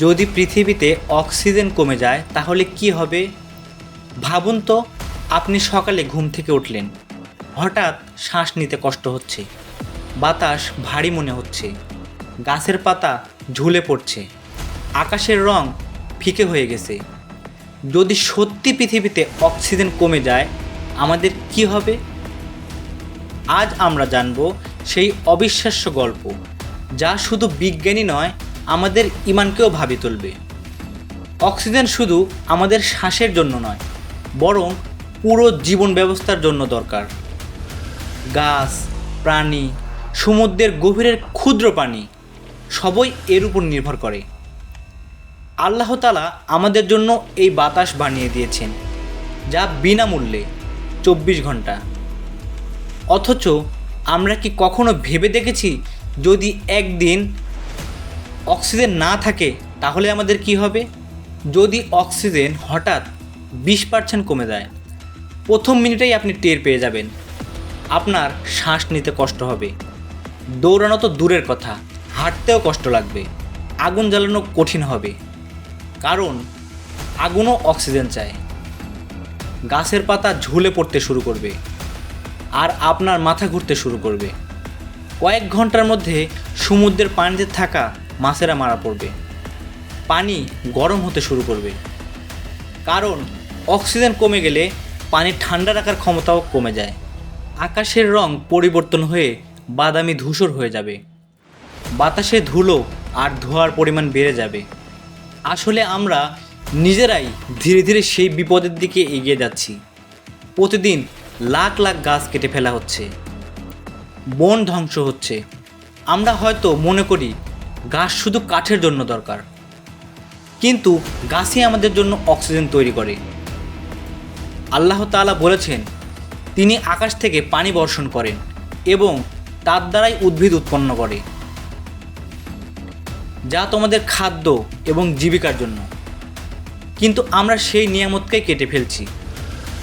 যদি পৃথিবীতে অক্সিজেন কমে যায়, তাহলে কি হবে? ভাবুন তো, আপনি সকালে ঘুম থেকে উঠলেন। হঠাৎ শ্বাস নিতে কষ্ট হচ্ছে। বাতাস ভারী মনে হচ্ছে। গাছের পাতা ঝুলে পড়ছে। আকাশের রং ফিকে হয়ে গেছে। যদি সত্যি পৃথিবীতে অক্সিজেন কমে যায়, আমাদের কি হবে? আজ আমরা জানব সেই অবিশ্বাস্য গল্প, যা শুধু বিজ্ঞানী নয় আমাদের ইমানকেও ভাবি তুলবে। অক্সিজেন শুধু আমাদের শ্বাসের জন্য নয়, বরং পুরো জীবন ব্যবস্থার জন্য দরকার। গাছ, প্রাণী, সমুদ্রের গভীরের ক্ষুদ্র প্রাণী সবই এর উপর নির্ভর করে। আল্লাহ তালা আমাদের জন্য এই বাতাস বানিয়ে দিয়েছেন, যা বিনামূল্যে চব্বিশ ঘণ্টা। অথচ আমরা কি কখনো ভেবে দেখেছি যদি একদিন অক্সিজেন না থাকে, তাহলে আমাদের কি হবে? যদি অক্সিজেন হঠাৎ বিশ পার্সেন্ট কমে যায়, প্রথম মিনিটেই আপনি টের পেয়ে যাবেন। আপনার শ্বাস নিতে কষ্ট হবে। দৌড়ানো তো দূরের কথা, হাঁটতেও কষ্ট লাগবে, আগুন জ্বালানো কঠিন হবে। কারণ, আগুনও অক্সিজেন চায়। গাছের পাতা ঝুলে পড়তে শুরু করবে, আর আপনার মাথা ঘুরতে শুরু করবে। কয়েক ঘণ্টার মধ্যে সমুদ্রের পানিতে থাকা মাছেরা মারা পড়বে। পানি গরম হতে শুরু করবে। কারণ, অক্সিজেন কমে গেলে পানি ঠান্ডা রাখার ক্ষমতাও কমে যায়। আকাশের রং পরিবর্তন হয়ে বাদামি ধূসর হয়ে যাবে। বাতাসে ধুলো আর ধোঁয়ার পরিমাণ বেড়ে যাবে। আসলে আমরা নিজেরাই ধীরে ধীরে সেই বিপদের দিকে এগিয়ে যাচ্ছি। প্রতিদিন লাখ লাখ গাছ কেটে ফেলা হচ্ছে। বন ধ্বংস হচ্ছে। আমরা হয়তো মনে করি গাছ শুধু কাঠের জন্য দরকার। কিন্তু গাছই আমাদের জন্য অক্সিজেন তৈরি করে। আল্লাহ তাআলা বলেছেন, তিনি আকাশ থেকে পানি বর্ষণ করেন এবং তার দ্বারাই উদ্ভিদ উৎপন্ন করে। যা তোমাদের খাদ্য এবং জীবিকার জন্য। কিন্তু আমরা সেই নিয়ামতকেই কেটে ফেলছি।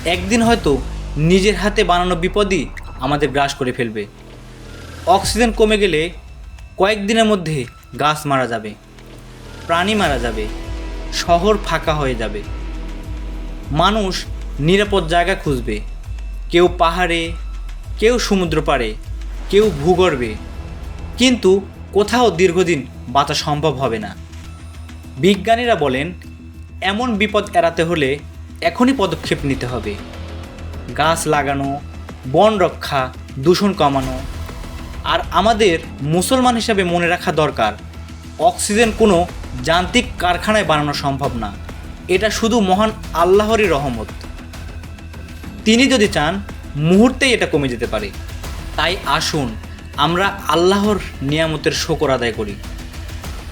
একদিন হয়তো নিজের হাতে বানানো বিপদই আমাদের গ্রাস করে ফেলবে। অক্সিজেন কমে গেলে কয়েকদিনের মধ্যে গাছ মারা যাবে, প্রাণী মারা যাবে, শহর ফাঁকা হয়ে যাবে। মানুষ নিরাপদ জায়গা খুঁজবে, কেউ পাহাড়ে, কেউ সমুদ্র পাড়ে, কেউ ভূগর্ভে। কিন্তু কোথাও দীর্ঘদিন বাঁচা সম্ভব হবে না। বিজ্ঞানীরা বলেন, এমন বিপদ এড়াতে হলে এখনই পদক্ষেপ নিতে হবে। গাছ লাগানো, বন রক্ষা, দূষণ কমানো আর আমাদের মুসলমান হিসাবে মনে রাখা দরকার, অক্সিজেন কোনো যান্ত্রিক কারখানায় বানানো সম্ভব না। এটা শুধু মহান আল্লাহরই রহমত। তিনি যদি চান, মুহূর্তেই এটা কমে যেতে পারে। তাই আসুন, আমরা আল্লাহর নিয়ামতের শকর আদায় করি।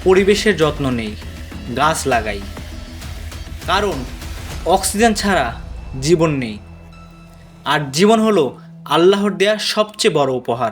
পরিবেশের যত্ন নেই, গাছ লাগাই। কারণ, অক্সিজেন ছাড়া জীবন নেই। আর জীবন হলো আল্লাহর দেয়া সবচেয়ে বড় উপহার।